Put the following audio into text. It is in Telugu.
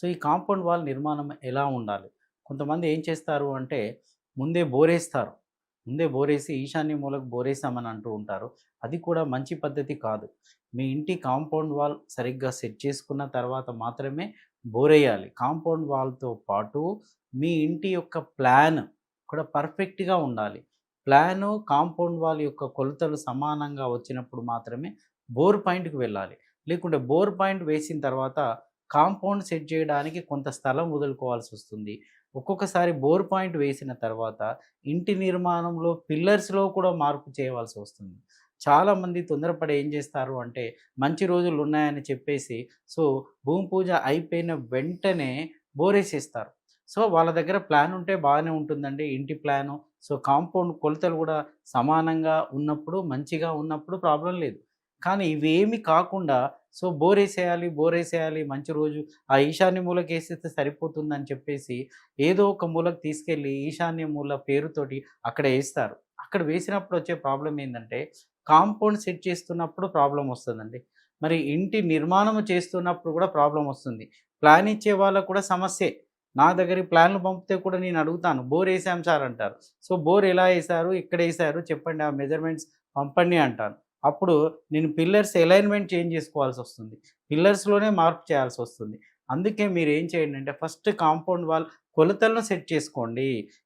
సో ఈ కాంపౌండ్ వాల్ నిర్మాణం ఎలా ఉండాలి? కొంతమంది ఏం చేస్తారు అంటే ముందే బోరేస్తారు. ముందే బోరేసి ఈశాన్య మూలకు బోరేసామని అంటూ ఉంటారు. అది కూడా మంచి పద్ధతి కాదు. మీ ఇంటి కాంపౌండ్ వాల్ సరిగ్గా సెట్ చేసుకున్న తర్వాత మాత్రమే బోరేయాలి. కాంపౌండ్ వాల్తో పాటు మీ ఇంటి యొక్క ప్లాన్ కూడా పర్ఫెక్ట్గా ఉండాలి. ప్లాను కాంపౌండ్ వాల్ యొక్క కొలతలు సమానంగా వచ్చినప్పుడు మాత్రమే బోర్ పాయింట్కి వెళ్ళాలి. లేకుంటే బోర్ పాయింట్ వేసిన తర్వాత కాంపౌండ్ సెట్ చేయడానికి కొంత స్థలం వదులుకోవాల్సి వస్తుంది ఒక్కొక్కసారి బోర్ పాయింట్ వేసిన తర్వాత ఇంటి నిర్మాణంలో పిల్లర్స్లో కూడా మార్పు చేయవలసి వస్తుంది చాలామంది తొందరపడి ఏం చేస్తారు అంటే మంచి రోజులు ఉన్నాయని చెప్పేసి సో భూమి పూజ అయిపోయిన వెంటనే బోరేసేస్తారు. సో వాళ్ళ దగ్గర ప్లాన్ ఉంటే బాగానే ఉంటుందండి ఇంటి ప్లాను. సో కాంపౌండ్ కొలతలు కూడా సమానంగా ఉన్నప్పుడు మంచిగా ఉన్నప్పుడు ప్రాబ్లం లేదు. కానీ ఇవేమి కాకుండా సో బోరేసేయాలి బోరేసేయాలి మంచి రోజు ఆ ఈశాన్య మూలకి వేసేస్తే సరిపోతుందని చెప్పేసి ఏదో ఒక మూలకు తీసుకెళ్ళి ఈశాన్య మూల పేరుతోటి అక్కడ వేస్తారు. అక్కడ వేసినప్పుడు వచ్చే ప్రాబ్లం ఏంటంటే కాంపౌండ్ సెట్ చేస్తున్నప్పుడు ప్రాబ్లం వస్తుందండి. మరి ఇంటి నిర్మాణం చేస్తున్నప్పుడు కూడా ప్రాబ్లం వస్తుంది. ప్లాన్ ఇచ్చే వాళ్ళకు కూడా సమస్యే. నా దగ్గర ప్లాన్లు పంపితే కూడా నేను అడుగుతాను బోర్ వేసాం సార్ అంటారు. సో బోర్ ఎలా వేశారు ఎక్కడ వేశారు చెప్పండి ఆ మెజర్మెంట్స్ పంపండి అంటాను. అప్పుడు నేను పిల్లర్స్ అలైన్మెంట్ చేంజ్ చేసుకోవాల్సి వస్తుంది. పిల్లర్స్లోనే మార్పు చేయాల్సి వస్తుంది. అందుకే మీరు ఏం చేయండి అంటే ఫస్ట్ కాంపౌండ్ వాల్ కొలతలను సెట్ చేసుకోండి.